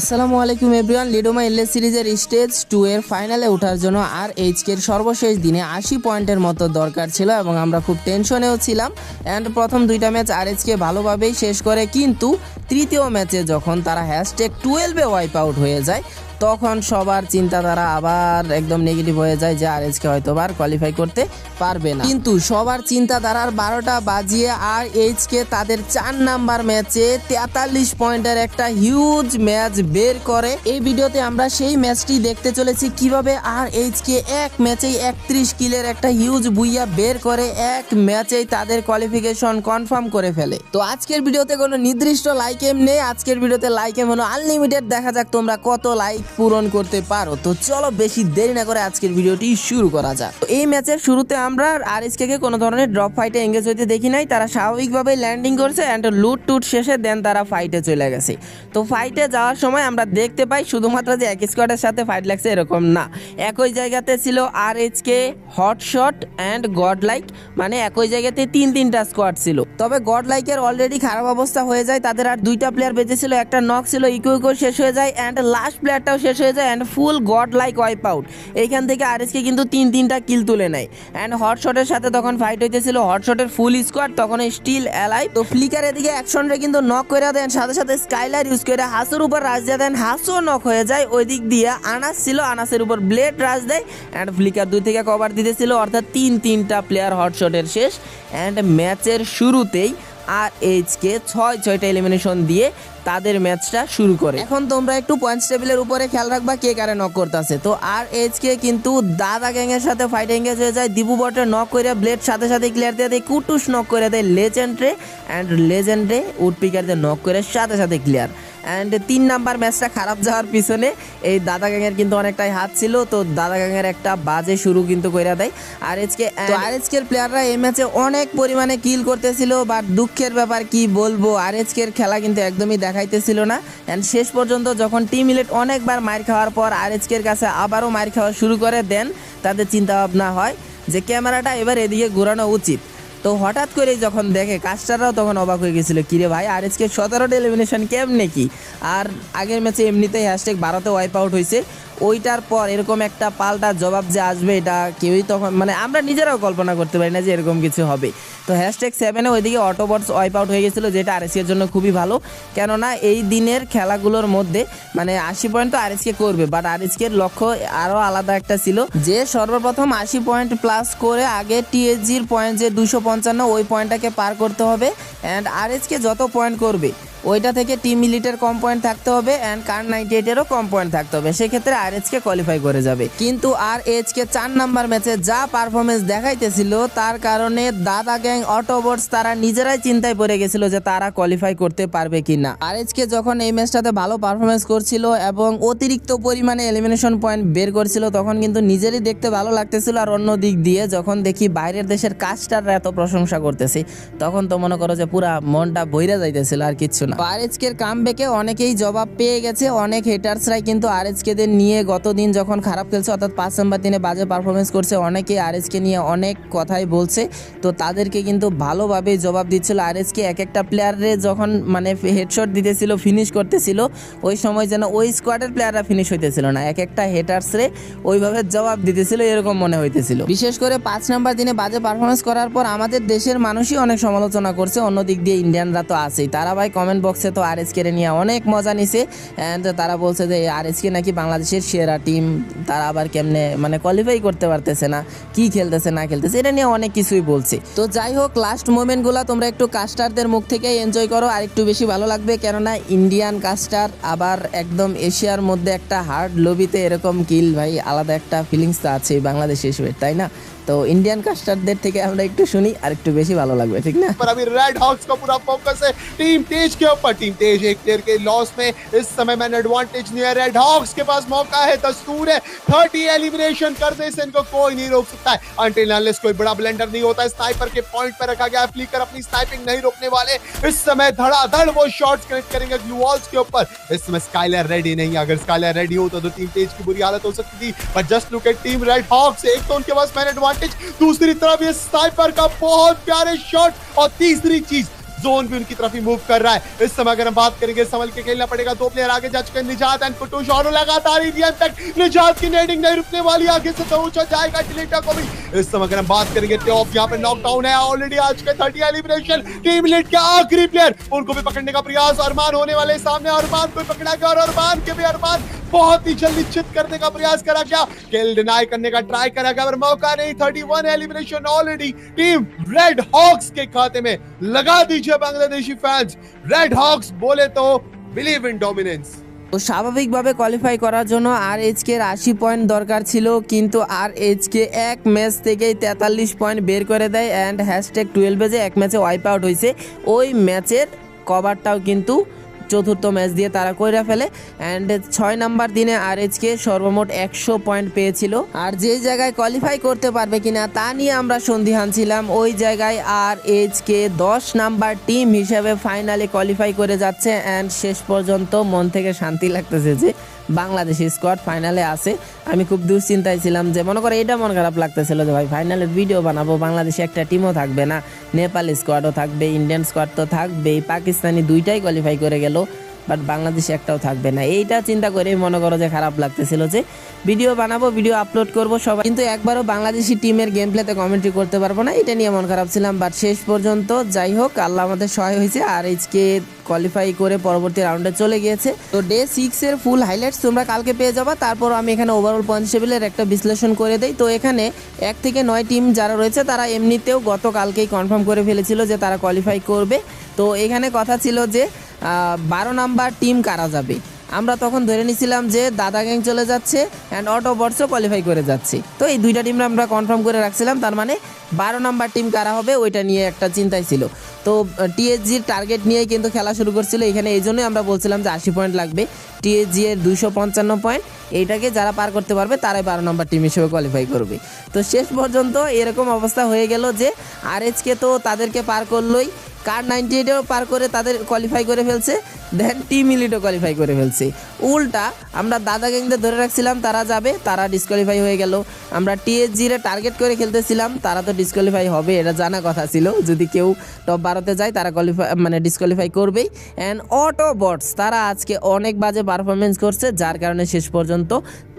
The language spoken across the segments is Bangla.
আসসালামু আলাইকুম এভরিওয়ান লিডোমা এলএস সিরিজের স্টেজ টু এর ফাইনালে ওঠার জন্য আর এইচকের সর্বশেষ দিনে আশি পয়েন্টের মতো দরকার ছিল এবং আমরা খুব টেনশনেও ছিলাম। অ্যান্ড প্রথম দুইটা ম্যাচ আর এইচকে ভালোভাবেই শেষ করে, কিন্তু তৃতীয় ম্যাচে যখন তারা হ্যাশট্যাগ টুয়েলভে ওয়াইপ আউট হয়ে যায় তখন সবার চিন্তাধারা আবার একদম নেগেটিভ হয়ে যায় যে আর এইচকে হয়তো আর কোয়ালিফাই করতে পারবে না। কিন্তু সবার চিন্তাধারার বারোটা বাজিয়ে আর এইচকে তাদের চার নাম্বার ম্যাচে তেতাল্লিশ পয়েন্টের একটা হিউজ ম্যাচ বের করে। এই ভিডিওতে আমরা সেই ম্যাচটি দেখতে চলেছি কীভাবে আর এইচকে এক ম্যাচেই একত্রিশ কিলের একটা হিউজ বুইয়া বের করে, এক ম্যাচেই তাদের কোয়ালিফিকেশন কনফার্ম করে ফেলে। তো আজকের ভিডিওতে কোনো নির্দিষ্ট লাইক এম নেই, আজকের ভিডিওতে লাইক এম হলো আনলিমিটেড দেখা যাক তোমরা কত লাইক পূরণ করতে পারো। তো চলো বেশি দেরি না করে আজকের ভিডিওটি শুরু করা যাক। তো এই ম্যাচের শুরুতে আমরা আর কে কোনো ধরনের ড্রপ ফাইটে এঙ্গেজ হইতে দেখি নাই। তারা স্বাভাবিকভাবে ল্যান্ডিং করছে অ্যান্ড লুট টুট শেষে দেন তারা ফাইটে চলে গেছে। তো ফাইটে যাওয়ার সময় আমরা দেখতে পাই শুধুমাত্র যে এক স্কোয়াডের সাথে ফাইট লাগছে এরকম না। একই জায়গাতে ছিল আর কে হটশট অ্যান্ড গড লাইক মানে একই জায়গাতে তিন তিনটা স্কোয়াড ছিল। তবে গড লাইকের অলরেডি খারাপ অবস্থা হয়ে যায়। তাদের আর দুইটা প্লেয়ার বেঁচে ছিল, একটা নক ছিল ইকো ইকো শেষ হয়ে যায়। অ্যান্ড লাস্ট প্লেয়ারটাও শেষ হয়ে যায় and full god like wipe out এইখান থেকে আর কে কিন্তু তিন তিনটা কিল তুলে নেয়। অ্যান্ড হটশটের সাথে তখন ফাইট হইতেছিল হটশটের ফুল স্কোয়াড তখন স্টিল অ্যালাই তো ফ্লিকার এদিকে অ্যাকশনরে কিন্তু নক করে দেন, সাথে সাথে স্কাইলার ইউজ করে হাসুর উপর রাজ দিয়ে দেন হাসও নক হয়ে যায়। ওই দিক দিয়ে আনাস ছিল, আনাসের উপর ব্লেড রাজ দেয় অ্যান্ড ফ্লিকার দুই থেকে কভার দিতেছিল, অর্থাৎ তিন তিনটা প্লেয়ার হটশটের শেষ। অ্যান্ড ম্যাচের শুরুতেই আর এইচকে ছয় ছয়টা এলিমিনেশন দিয়ে তাদের ম্যাচটা শুরু করে। এখন তোমরা একটু পয়েন্টস টেবিলের উপরে খেয়াল রাখবা কে কারে নক করতেছে। তো আর এইচকে কিন্তু দাদা গ্যাংয়ের সাথে ফাইট এঙ্গেজ হয়ে যায়। দিবু বটে নক করে ব্লেড সাথে সাথে ক্লিয়ার দিয়ে দেয়। কুটুস নক করে দেয়। লেজেন্ডে অ্যান্ড লেজেন্ডে উড পিকারদের নক করে সাথে সাথে ক্লিয়ার অ্যান্ড তিন নাম্বার ম্যাচটা খারাপ যাওয়ার পিছনে এই দাদা গ্যাংয়ের কিন্তু অনেকটাই হাত ছিল, তো দাদা গ্যাংয়ের একটা বাজে শুরু কিন্তু করে দেয়। আর এইচকে আর এইচকের প্লেয়াররা এই ম্যাচে অনেক পরিমাণে কিল করতেছিল বাট দুঃখের ব্যাপার কি বলব আর এইচকের খেলা কিন্তু একদমই দেখাইতেছিল না। অ্যান্ড শেষ পর্যন্ত যখন টিম ইলেট অনেকবার মার খাওয়ার পর আর এইচকের কাছে আবারও মার খাওয়া শুরু করে দেন তাদের চিন্তা ভাবনা হয় যে, ক্যামেরাটা এবার এদিকে ঘোরানো উচিত। তো হঠাৎ করে যখন দেখে কাস্টাররাও তখন অবাক হয়ে গেছিল, কিরে ভাই, আর এসকে সতেরোটা এলিমিনেশন কেমনে কি? আর আগের ম্যাচে এমনিতেই হ্যাশট্যাগ বারোতে ওয়াইপ আউট হয়েছে। ওইটার পর এরকম একটা পাল্টা জবাব যে আসবে, এটা কেউই তখন মানে আমরা নিজেরাও কল্পনা করতে পারি না যে এরকম কিছু হবে। তো হ্যাশট্যাগ সেভেনে ওইদিকে অটোবটস ওয়াইপ আউট হয়ে গেছিল, যেটা আর আরএসকের জন্য খুবই ভালো। কেননা এই দিনের খেলাগুলোর মধ্যে মানে আশি পয়েন্ট তো আরএসকে করবে বাট আর আরএসকের লক্ষ্য আরও আলাদা একটা ছিল। যে সর্বপ্রথম আশি পয়েন্ট প্লাস করে আগে টিএসজির পয়েন্ট যে দুশো পঞ্চান্ন, ওই পয়েন্টটাকে পার করতে হবে। অ্যান্ড আরএসকে যত পয়েন্ট করবে ওইটা থেকে টিম মিলিটের কম পয়েন্ট থাকতে হবে অ্যান্ড কার নাইনটি এইটেরও কম পয়েন্ট থাকতে হবে। সেক্ষেত্রে আর এইচকে কোয়ালিফাই করে যাবে। কিন্তু আর এইচকে চার নাম্বার ম্যাচে যা পারফরমেন্স দেখাইতেছিল, তার কারণে দাদা গ্যাং অটোবোর্ডস তারা নিজেরাই চিন্তায় পড়ে গেছিল যে তারা কোয়ালিফাই করতে পারবে কিনা। আর এইচকে যখন এই ম্যাচটাতে ভালো পারফরমেন্স করছিল এবং অতিরিক্ত পরিমাণে এলিমিনেশন পয়েন্ট বের করছিল, তখন কিন্তু নিজেরই দেখতে ভালো লাগতেছিল আর অন্য দিক দিয়ে যখন দেখি বাইরের দেশের কাজটাররা এত প্রশংসা করতেছি, তখন তো মনে করো যে পুরা মনটা বইরা যাইতেছিল আর কিচ্ছু না। আরএচকের কামব্যাকে অনেকেই জবাব পেয়ে গেছে, অনেক হেটার্সরাই কিন্তু আর আরএচকেদের নিয়ে গতদিন যখন খারাপ খেলছে, অর্থাৎ পাঁচ নাম্বার দিনে বাজে পারফরমেন্স করছে, অনেকেই আর আরএচকে নিয়ে অনেক কথাই বলছে। তো তাদেরকে কিন্তু ভালোভাবেই জবাব দিচ্ছিল। আরএচকে এক একটা প্লেয়ারে যখন মানে হেডশট দিতেছিল ফিনিশ করতেছিল, ওই সময় যেন ওই স্কোয়াডের প্লেয়াররা ফিনিশ হইতেছিল না। এক একটা হেটার্সরে ওইভাবে জবাব দিতেছিল, এরকম মনে হইতেছিল। বিশেষ করে পাঁচ নাম্বার দিনে বাজে পারফরমেন্স করার পর আমাদের দেশের মানুষই অনেক সমালোচনা করছে অন্য দিক দিয়ে ইন্ডিয়ানরা তো আছেই। তারা ভাই কমেন্ট বক্সে তো আর এসকে নিয়ে অনেক মজা নিছে। অ্যান্ড তারা বলছে যে আর এসকে নাকি বাংলাদেশের সেরা টিম তারা আবার কেমনে মানে কোয়ালিফাই করতে পারতেছে না, কি খেলতেছে, না খেলতেছে, এটা নিয়ে অনেক কিছুই বলছে। তো যাই হোক লাস্ট মোমেন্টগুলো তোমরা একটু কাস্টারদের মুখ থেকে এনজয় করো, আর একটু বেশি ভালো লাগবে, কেননা ইন্ডিয়ান কাস্টার আবার একদম এশিয়ার মধ্যে একটা হার্ড লবিতে এরকম কিল ভাই, আলাদা একটা ফিলিংস তো আছে বাংলাদেশ হিসেবে তাই না? তো ইন্ডিয়ান কাস্টারদের থেকে আমরা একটু শুনি আর একটু বেশি ভালো লাগবে ঠিক না पर अभी रेड हॉक्स का पूरा फोकस है टीम तेज के ऊपर टीम तेज एक प्लेयर के लॉस में इस समय मैन एडवांटेज नहीं है रेड हॉक्स के पास मौका है दस्तूर है 30 एलिमिनेशन कर दे इसे इनको कोई नहीं रोक सकता है अंटिल अनलेस कोई बड़ा ब्लेंडर नहीं होता है स्नाइपर के पॉइंट पर रखा गया है फ्लिकर अपनी स्नाइपिंग नहीं रोकने वाले इस समय धड़ाधड़ वो शॉट्स कनेक्ट करेंगे ग्लू वॉल्स के ऊपर इस समय स्काइलर रेडी नहीं है अगर स्काइलर रेडी हो तो, तो टीम तेज की बुरी हालत हो सकती थी but just look at team Red Hawks एक तो उनके पास मैन एडवांटेज दूसरी तरफ़ ये स्नाइपर का बहुत प्यारे शॉट और तीसरी चीज़ जोन भी उनकी तरफ़ ही मूव कर रहा है। इस समय अगर हम बात करेंगे संभल के खेलना पड़ेगा। दो प्लेयर आगे जा चुके हैं निजात एंड कुटुश और लगातार निजात की नेडिंग नहीं रुकने वाली। आगे से तो ऊँचा जाएगा टिलेटा को भी। इस समय अगर हम बात करेंगे टॉप यहाँ पे नॉकडाउन है। ऑलरेडी आ चुके थर्टी एलिब्रेशन टीम लिट के आखिरी प्लेयर उनको भी पकड़ने का प्रयास। अरमान होने वाले सामने। अरमान को पकड़ा गया और अरमान के भी अरमान बहुत ही जल्दी चित करने का प्रयास करा गया किल डिनाई करने का ट्राई करा गया पर मौका नहीं 31 elimination already team Red Hawks के खाते में लगा दीजिए बांग्लादेशी फैंस रेड हॉक्स बोले तो बिलीव इन डोमिनेंस তো স্বাভাবিকভাবে কোয়ালিফাই করার জন্য আর এইচকে আশি পয়েন্ট দরকার ছিল কিন্তু আর এইচকে এক ম্যাচ থেকেই তেতাল্লিশ পয়েন্ট বের করে দেয় অ্যান্ড হ্যাশট্যাগ টুয়েলভে যে এক ম্যাচে ওয়াইপ আউট হয়েছে ওই ম্যাচের কভারটাও কিন্তু চতুর্থ ম্যাচ দিয়ে তারা কইরা ফেলে। অ্যান্ড ছয় নাম্বার দিনে আর এইচকে সর্বমোট একশো পয়েন্ট পেয়েছিল। আর যেই জায়গায় কোয়ালিফাই করতে পারবে কিনা তা নিয়ে আমরা সন্দিহান ছিলাম। ওই জায়গায় আর এইচকে দশ নাম্বার টিম হিসেবে ফাইনালে কোয়ালিফাই করে যাচ্ছে। অ্যান্ড শেষ পর্যন্ত মন থেকে শান্তি লাগতেছে যে বাংলাদেশি স্কোয়াড ফাইনালে আছে। আমি খুব দুশ্চিন্তায় ছিলাম যে মনে করে এটা মন খারাপ লাগতেছিল যে ভাই ফাইনালের ভিডিও বানাবো, বাংলাদেশে একটা টিমও থাকবে না। নেপাল স্কোয়াডও থাকবে ইন্ডিয়ান স্কোয়াড তো থাকবেই। পাকিস্তানি দুইটাই কোয়ালিফাই করে গেল। বাট বাংলাদেশে একটাও থাকবে না। এইটা চিন্তা করে মনে করো যে খারাপ লাগতেছিল যে ভিডিও বানাবো, ভিডিও আপলোড করব সবাই। কিন্তু একবারও বাংলাদেশি টিমের গেম প্লেতে কমেন্ট্রি করতে পারব না, এটা নিয়ে মন খারাপ ছিলাম। বাট শেষ পর্যন্ত যাই হোক, আল্লাহ আমাদের সহায় হয়েছে। আর এইচকে কোয়ালিফাই করে পরবর্তী রাউন্ডে চলে গিয়েছে। তো ডে সিক্স এর ফুল হাইলাইটস তোমরা কালকে পেয়ে যাবা। তারপর আমি এখানে ওভারঅল পয়েন্ট টেবিলের একটা বিশ্লেষণ করে দেই। তো এখানে এক থেকে নয় টিম যারা রয়েছে, তারা এমনিতেও গতকালকেই কনফার্ম করে ফেলেছিল যে তারা কোয়ালিফাই করবে। তো এখানে কথা ছিল যে বারো নাম্বার টিম কারা যাবে? আমরা তখন ধরে নিছিলাম যে দাদা গ্যাং চলে যাচ্ছে অ্যান্ড অটো বটসও কোয়ালিফাই করে যাচ্ছে। তো এই দুইটা টিম আমরা কনফার্ম করে রাখছিলাম, তার মানে বারো নাম্বার টিম কারা হবে ওইটা নিয়ে একটা চিন্তাই ছিল। তো টিএসজির টার্গেট নিয়েই কিন্তু খেলা শুরু করছিল, এখানে এই জন্যই আমরা বলছিলাম যে আশি পয়েন্ট লাগবে। টিএসজি এর দুইশো পঞ্চান্ন পয়েন্ট এইটাকে যারা পার করতে পারবে তারাই বারো নম্বর টিম হিসেবে কোয়ালিফাই করবে। তো শেষ পর্যন্ত এরকম অবস্থা হয়ে গেল যে আরএচকে তো তাদেরকে পার করলোই কার নাইনটি এইটেও পার করে তাদের কোয়ালিফাই করে ফেলছে দেন টিম ইলিটও কোয়ালিফাই করে ফেলছে। উল্টা আমরা দাদা গ্যাংদের ধরে রাখছিলাম, তারা যাবে, তারা ডিসকোয়ালিফাই হয়ে গেল। আমরা টিএসজিরে টার্গেট করে খেলতেছিলাম, তারা তো ডিসকোয়ালিফাই হবে, এটা জানা কথা ছিল। যদি কেউ টপ বারোতে যায়, তারা কোয়ালিফাই মানে ডিসকোয়ালিফাই করবেই। অ্যান্ড অটো বটস তারা আজকে অনেক বাজে পারফরমেন্স করছে, যার কারণে শেষ পর্যন্ত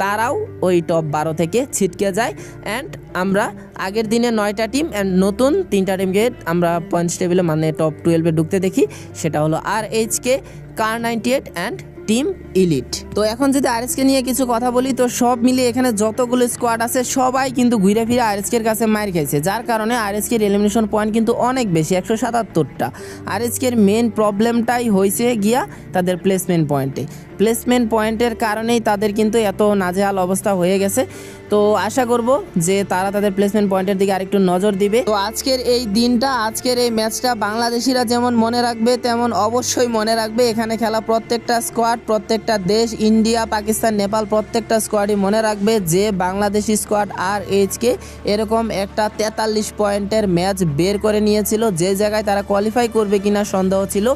তারাও ওই টপ বারো থেকে ছিটকে যায়। অ্যান্ড আমরা আগের দিনে নয়টা টিম অ্যান্ড নতুন তিনটা টিমকে আমরা পয়েন্টস টেবিলে মানে টপ টুয়েলভে ঢুকতে দেখি সেটা হলো আর H K car ninety eight and team elite. তো এখন যদি আরএসকে নিয়ে কিছু কথা বলি, তো সব মিলিয়ে এখানে যতগুলো স্কোয়াড আছে, সবাই কিন্তু ঘুরে ফিরে আরএসকের কাছে মার খেয়েছে যার কারণে আরএসকের এলিমিনেশন পয়েন্ট কিন্তু অনেক বেশি, একশো সাতাত্তরটা। আরএসকের মেন প্রবলেমটাই হয়েছে গিয়া তাদের প্লেসমেন্ট পয়েন্টে প্লেসমেন্ট পয়েন্টের কারণেই তাদের কিন্তু এত নাজেহাল অবস্থা হয়ে গেছে। তো আশা করব যে তারা তাদের প্লেসমেন্ট পয়েন্টের দিকে আরেকটু নজর দিবে। তো আজকের এই দিনটা, আজকের এই ম্যাচটা বাংলাদেশিরা যেমন মনে রাখবে, তেমন অবশ্যই মনে রাখবে। এখানে খেলা প্রত্যেকটা স্কোয়াড প্রত্যেকটা দেশ, ইন্ডিয়া, পাকিস্তান, নেপাল, প্রত্যেকটা স্কোয়াডই মনে রাখবে যে বাংলাদেশি স্কোয়াড আর এইচকে এরকম একটা তেতাল্লিশ পয়েন্টের ম্যাচ বের করে নিয়েছিল। যে জায়গায় তারা কোয়ালিফাই করবে কিনা সন্দেহ ছিল,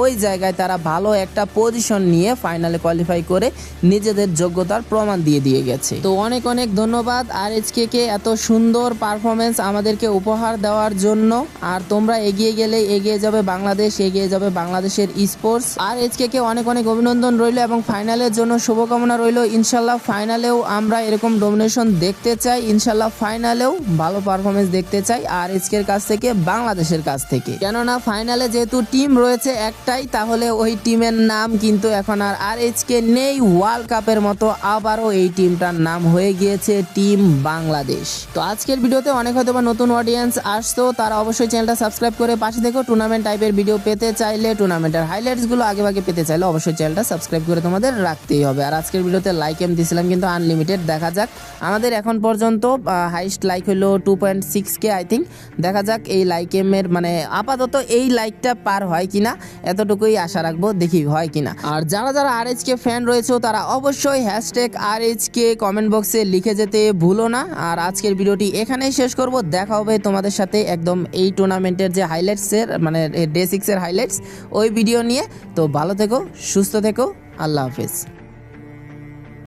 ওই জায়গায় তারা ভালো একটা পজিশন নিয়ে ফাইনালে কোয়ালিফাই করে নিজেদের যোগ্যতার প্রমাণ দিয়ে দিয়ে গেছে। তো অনেক অনেক ধন্যবাদ আর এইচকে কে এত সুন্দর পারফরমেন্স আমাদেরকে উপহার দেওয়ার জন্য। আর তোমরা এগিয়ে গেলে এগিয়ে যাবে বাংলাদেশ, এগিয়ে যাবে বাংলাদেশের স্পোর্টস আর এইচকে কে অনেক অনেক অভিনন্দন। রইল এবং ফাইনালের জন্য শুভকামনা রইল। ইনশাল্লাহ ফাইনালেও আমরা এরকম ডোমিনেশন দেখতে চাই। ইনশাল্লাহ ফাইনালেও ভালো পারফরমেন্স দেখতে চাই আর এইচকের কাছ থেকে, বাংলাদেশের কাছ থেকে। কেননা ফাইনালে যেহেতু টিম রয়েছে একটাই, তাহলে ওই টিমের নাম কিন্তু এখন আর আর এইচকে নেই। ওয়ার্ল্ড কাপের মতো আবারও এই টিমটার নাম হয়ে গিয়েছে টিম বাংলাদেশ। তো আজকের ভিডিওতে অনেক হয়তো বা নতুন অডিয়েন্স আসতো, তারা অবশ্যই চ্যানেলটা সাবস্ক্রাইব করে পাশে দেখো টুর্নামেন্ট টাইপের ভিডিও পেতে চাইলে টুর্নামেন্টের হাইলাইটসগুলো আগে ভাগে পেতে চাইলে অবশ্যই চ্যানেলটা সাবস্ক্রাইব করে তোমাদের রাখতেই হবে। আর আজকের ভিডিওতে লাইক এম দিয়েছিলাম কিন্তু আনলিমিটেড দেখা যাক। আমাদের এখন পর্যন্ত হাইস্ট লাইক হলো two point six K I think দেখা যাক এই লাইক এমের মানে আপাতত এই লাইকটা পার হয় কিনা, এতটুকুই আশা রাখব, দেখি হয় কিনা। আর যারা যারা আর কে ফ্যান রয়েছে, তারা অবশ্যই হ্যাশট্যাগ আর কে কমেন্ট বক্সে লিখে যেতে ভুলো না। আর আজকের ভিডিওটি এখানেই শেষ করব। দেখা হবে তোমাদের সাথে একদম এই টুর্নামেন্টের যে হাইলাইটসের মানে ডে সিক্সের হাইলাইটস ওই ভিডিও নিয়ে। তো ভালো থেকো, সুস্থ থেকো। আল্লাহ হাফিজ।